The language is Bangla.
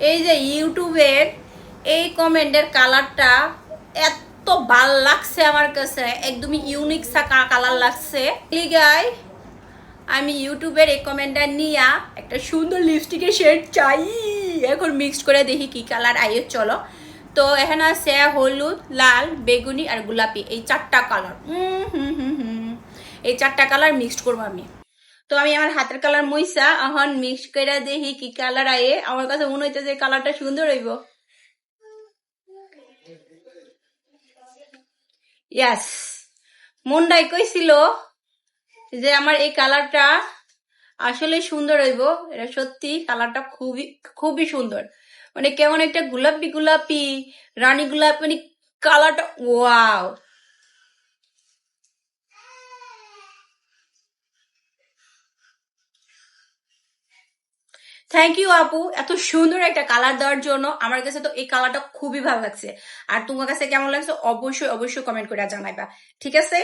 এই যে ইউটিউবের এই কমেন্টের কালারটা এত ভালো লাগছে আমার কাছে, একদমই ইউনিক কালার লাগছে। গাই আমি ইউটিউবের এই কমেন্টটা নিয়া একটা সুন্দর লিপস্টিকের শেড চাই। এখন মিক্সড করে দেখি কি কালার আইয়ে চলো। তো এখানে আছে হলুদ, লাল, বেগুনি আর গোলাপি, এই চারটা কালার। হুম হুম হুম হুম। এই চারটা কালার মিক্সড করব আমি। তো আমি আমার হাতের কালার মইসা, এখন মিক্স করে দেখি কি কালার আয়ে। আমার কাছে মনে হইতে যে কালারটা সুন্দর হইব। ইয়াস মনটাই কইছিল যে আমার এই কালারটা আসলে সুন্দর হইব। এটা সত্যি কালারটা খুবই খুবই সুন্দর। মানে কেমন একটা গোলাপি গোলাপি, রানী গোলাপ মানে কালারটা ওয়াও থ্যাংক ইউ আপু এত সুন্দর একটা কালার দেওয়ার জন্য আমার কাছে তো এই কালারটা খুবই ভালো লাগছে। আর তোমার কাছে কেমন লাগছে অবশ্যই অবশ্যই কমেন্ট করে জানাইবা। ঠিক আছে?